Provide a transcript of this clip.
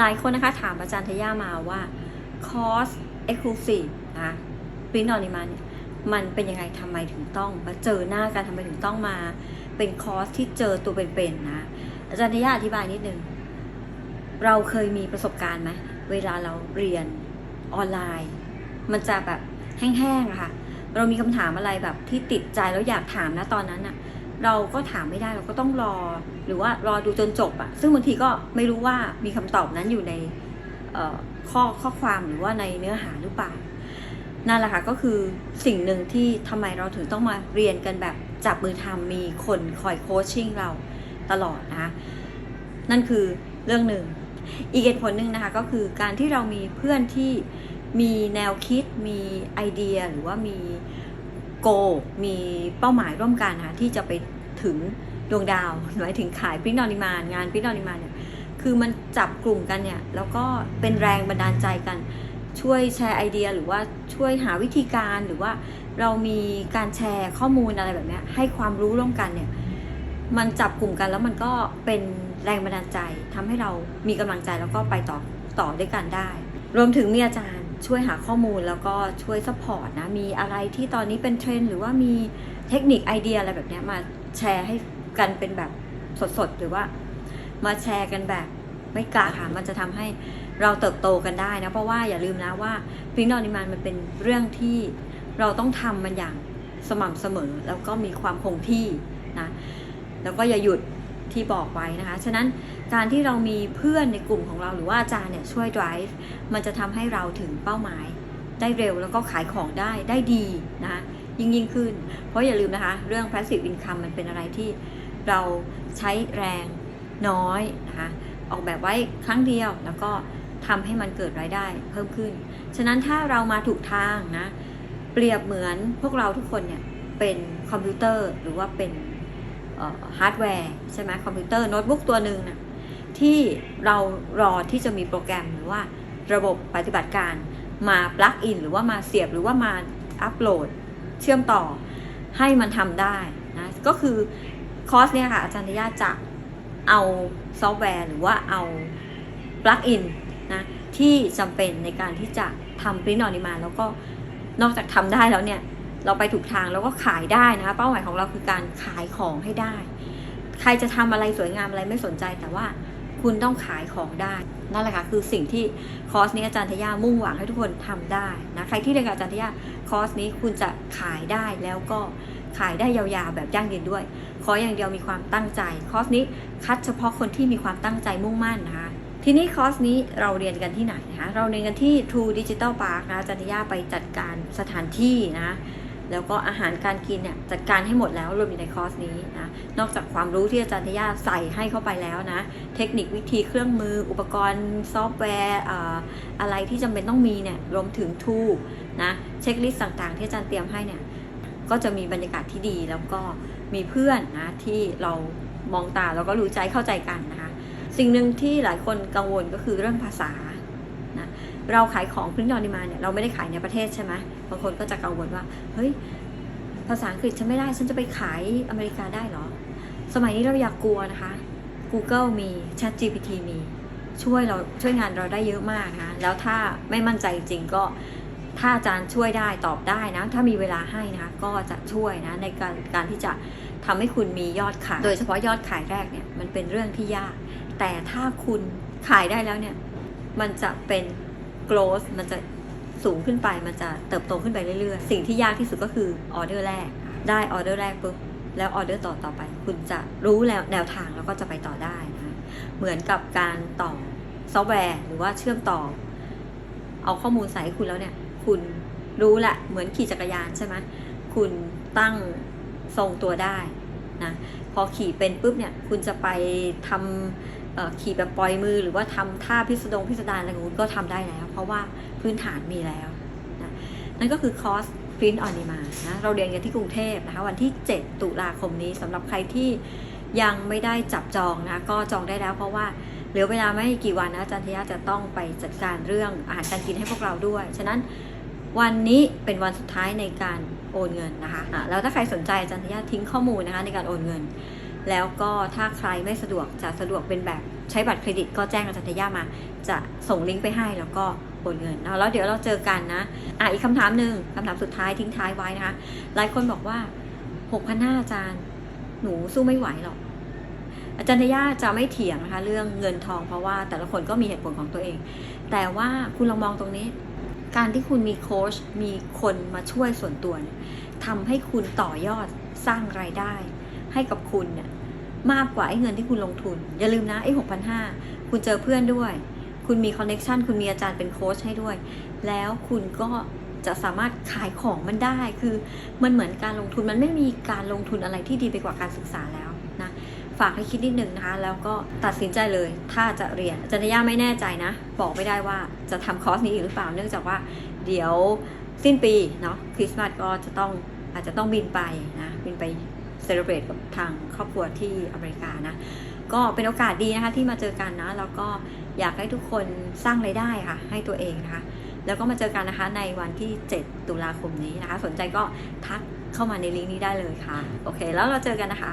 หลายคนนะคะถามอาจารย์ทย่ามาว่าคอร์สเอ็กซ์คลูซีฟนะปริ้นอนิมาเนี่ยมันเป็นยังไงทำไมถึงต้องมาเจอหน้ากันทำไมถึงต้องมา เป็นคอร์สที่เจอตัวเป็นๆนะ อาจารย์ทย่าอธิบายนิดนึง เราเคยมีประสบการณ์ไหมเวลาเราเรียนออนไลน์ มันจะแบบแห้งๆอะค่ะ เรามีคำถามอะไรแบบที่ติดใจแล้วอยากถามนะตอนนั้นอะ เราก็ถามไม่ได้เราก็ต้องรอ หรือว่ารอดูจนจบอะซึ่งบางทีก็ไม่รู้ว่ามีคำตอบนั้นอยู่ในข้อข้อความหรือว่าในเนื้อหาหรือเปล่านั่นแหละค่ะก็คือสิ่งหนึ่งที่ทำไมเราถึงต้องมาเรียนกันแบบจับมือทำมีคนคอยโคชชิ่งเราตลอดนะคะนั่นคือเรื่องหนึ่ง อีกเหตุผลหนึ่งนะคะก็คือการที่เรามีเพื่อนที่มีแนวคิดมีไอเดียหรือว่ามี โกมีเป้าหมายร่วมกันนะคะที่จะไปถึงดวงดาวหมายถึงขายปริ้นอนิมานงานปริ้นอนิมานเนี่ยคือมันจับกลุ่มกันเนี่ยแล้วก็เป็นแรงบันดาลใจกัน ช่วยแชร์ไอเดียหรือว่าช่วยหาวิธีการหรือว่าเรามีการแชร์ข้อมูลอะไรแบบนี้ให้ความรู้ร่วมกันเนี่ยมันจับกลุ่มกันแล้วมันก็เป็นแรงบันดาลใจทำให้เรามีกำลังใจแล้วก็ไปต่อต่อด้วยกันได้ รวมถึงมีอาจารย์ ช่วยหาข้อมูลแล้วก็ช่วยซัพพอร์ตนะ มีอะไรที่ตอนนี้เป็นเทรนหรือว่ามีเทคนิคไอเดียอะไรแบบนี้มาแชร์ให้กันเป็นแบบสดๆ หรือว่ามาแชร์กันแบบไม่กล้าค่ะ มันจะทำให้เราเติบโตกันได้นะ เพราะว่าอย่าลืมนะว่าปริ้นอนิมานมันเป็นเรื่องที่เราต้องทำมันอย่างสม่ำเสมอ แล้วก็มีความคงที่นะ แล้วก็อย่าหยุดที่บอกไว้นะคะ ฉะนั้น การที่เรามีเพื่อนในกลุ่มของเราหรือว่าอาจารย์เนี่ยช่วย drive มันจะทำให้เราถึงเป้าหมาย ได้เร็วแล้วก็ขายของได้ได้ดีนะยิ่งยิ่งขึ้น เพราะอย่าลืมนะคะ เรื่อง passive income มันเป็นอะไรที่เราใช้แรงน้อยนะคะออกแบบไว้ครั้งเดียวแล้วก็ทำให้มันเกิดรายได้เพิ่มขึ้น ฉะนั้นถ้าเรามาถูกทางนะ เปรียบเหมือนพวกเราทุกคนเนี่ยเป็นคอมพิวเตอร์หรือว่าเป็นฮาร์ดแวร์ใช่ไหมคอมพิวเตอร์โน้ตบุ๊กตัวหนึ่งนะ ที่เรารอที่จะมีโปรแกรมหรือว่าระบบปฏิบัติการมาปลั๊กอินหรือว่ามาเสียบหรือว่ามาอัปโหลดเชื่อมต่อให้มันทำได้นะก็คือคอร์สเนี่ยค่ะอาจารย์ทยาจะเอาซอฟต์แวร์หรือว่าเอาปลั๊กอินนะที่จำเป็นในการที่จะทำปริ้นออนิมาแล้วก็นอกจากทำได้แล้วเนี่ยเราไปถูกทางแล้วก็ขายได้นะคะเป้าหมายของเราคือการขายของให้ได้ ใครจะทำอะไรสวยงามอะไรไม่สนใจแต่ว่า คุณต้องขายของได้ นั่นแหละค่ะคือสิ่งที่คอร์สนี้อาจารย์ทยามุ่งหวังให้ทุกคนทำได้นะใครที่เรียนกับอาจารย์ทยาคอร์สนี้คุณจะขายได้แล้วก็ขายได้ยาวๆแบบยั่งยืนด้วย ขออย่างเดียวมีความตั้งใจ คอร์สนี้คัดเฉพาะคนที่มีความตั้งใจมุ่งมั่นนะคะทีนี้คอร์สนี้เราเรียนกันที่ไหนนะคะเราเรียนกันที่ True Digital Park นะอาจารย์ทยาไปจัดการสถานที่นะ แล้วก็อาหารการกินเนี่ยจัดการให้หมดแล้วรวมอยู่ในคอร์สนี้นะนอกจากความรู้ที่อาจารย์ทยาใส่ให้เข้าไปแล้วนะ เทคนิควิธีเครื่องมืออุปกรณ์ซอฟต์แวร์อะไรที่จำเป็นต้องมีเนี่ยรวมถึงทูนะเช็คลิสต์ต่างๆ ที่อาจารย์เตรียมให้เนี่ยก็จะมีบรรยากาศที่ดีแล้วก็มีเพื่อนนะที่เรามองตาแล้วก็รู้ใจเข้าใจกันนะคะสิ่งหนึ่งที่หลายคนกังวลก็คือเรื่องภาษา นะเราขายของพริ้นอนิมาเนี่ยเราไม่ได้ขายในประเทศใช่ไหมบางคนก็จะกังวลว่าเฮ้ยภาษาอังกฤษฉันไม่ได้ฉันจะไปขายอเมริกาได้เหรอ สมัยนี้เราอยากกลัวนะคะ Google มี Chat GPT มีช่วยเราช่วยงานเราได้เยอะมากนะแล้วถ้าไม่มั่นใจจริงก็ถ้าอาจารย์ช่วยได้ตอบได้นะ ถ้ามีเวลาให้นะคะก็จะช่วยนะในการการที่จะทำให้คุณมียอดขาย โดยเฉพาะยอดขายแรกเนี่ยมันเป็นเรื่องที่ยาก แต่ถ้าคุณขายได้แล้วเนี่ย มันจะเป็น growth มันจะสูงขึ้นไป มันจะเติบโตขึ้นไปเรื่อยๆ สิ่งที่ยากที่สุดก็คือออเดอร์แรก ได้ออเดอร์แรกปุ๊บ แล้วออเดอร์ต่อต่อไป คุณจะรู้แล้วแนวทางแล้วก็จะไปต่อได้นะเหมือนกับการต่อซอฟต์แวร์ หรือว่าเชื่อมต่อ เอาข้อมูลใส่ให้คุณแล้วเนี่ย คุณรู้แหละ เหมือนขี่จักรยานใช่ไหมคุณตั้งทรงตัวได้นะ พอขี่เป็นปุ๊บเนี่ย คุณจะไปทำเอ่อ ขี่แบบปล่อยมือหรือว่าทำท่าพิสดงพิสดารอะไรของคุณก็ทำได้แล้ว เพราะว่าพื้นฐานมีแล้วนะนั่นก็คือคอร์ส Print on Demand นะเราเรียนกันที่กรุงเทพนะคะวันที่ 7 ตุลาคมนี้สำหรับใครที่ยังไม่ได้จับจองนะก็จองได้แล้วเพราะว่าเหลือเวลาไม่กี่วันนะอาจารย์ทยาจะต้องไปจัดการเรื่องอาหารการกินให้พวกเราด้วย ฉะนั้นวันนี้เป็นวันสุดท้ายในการโอนเงินนะคะะแล้วถ้าใครสนใจอาจารย์ทยาทิ้งข้อมูลนะคะในการโอนเงิน แล้วก็ถ้าใครไม่สะดวกจะสะดวกเป็นแบบใช้บัตรเครดิตก็แจ้งอาจารย์ธัญญามา จะส่งลิงก์ไปให้แล้วก็โอนเงินเนาะแล้วเดี๋ยวเราเจอกันนะอะอีกคำถามหนึ่งคำถามสุดท้ายทิ้งท้ายไว้นะคะหลายคนบอกว่าหกพันห้าอาจารย์หนูสู้ไม่ไหวหรอกอาจารย์ทยาจะไม่เถียงนะคะเรื่องเงินทองเพราะว่าแต่ละคนก็มีเหตุผลของตัวเอง แต่ว่าคุณลองมองตรงนี้ การที่คุณมีโค้ชมีคนมาช่วยส่วนตัวทำให้คุณต่อยอดสร้างรายได้ ให้กับคุณเนี่ยมากกว่าไอ้เงินที่คุณลงทุน อย่าลืมนะไอ้หกพันห้าคุณเจอเพื่อนด้วย คุณมีคอนเน็ชันคุณมีอาจารย์เป็นโค้ชให้ด้วย แล้วคุณก็จะสามารถขายของมันได้ คือมันเหมือนการลงทุนมันไม่มีการลงทุนอะไรที่ดีไปกว่าการศึกษาแล้วนะ ฝากให้คิดนิดนึงนะคะ แล้วก็ตัดสินใจเลย ถ้าจะเรียนอาจารย์ย่าไม่แน่ใจนะ บอกไม่ได้ว่าจะทำคอร์สนี้อีกหรือเปล่า เนื่องจากว่าเดี๋ยวสิ้นปีเนาะคริสต์มาสก็จะต้องอาจจะต้องบินไปนะ บินไป เซเลบรตกับทางครอบครัวที่อเมริกานะ ก็เป็นโอกาสดีนะคะที่มาเจอกันนะ แล้วก็อยากให้ทุกคนสร้างไรายได้ค่ะ ให้ตัวเองนะคะ แล้วก็มาเจอกันนะคะในวันที่ 7 ตุลาคมนี้นะคะ สนใจก็ทักเข้ามาในลิงก์นี้ได้เลยค่ะ โอเค แล้วเราเจอกันนะคะ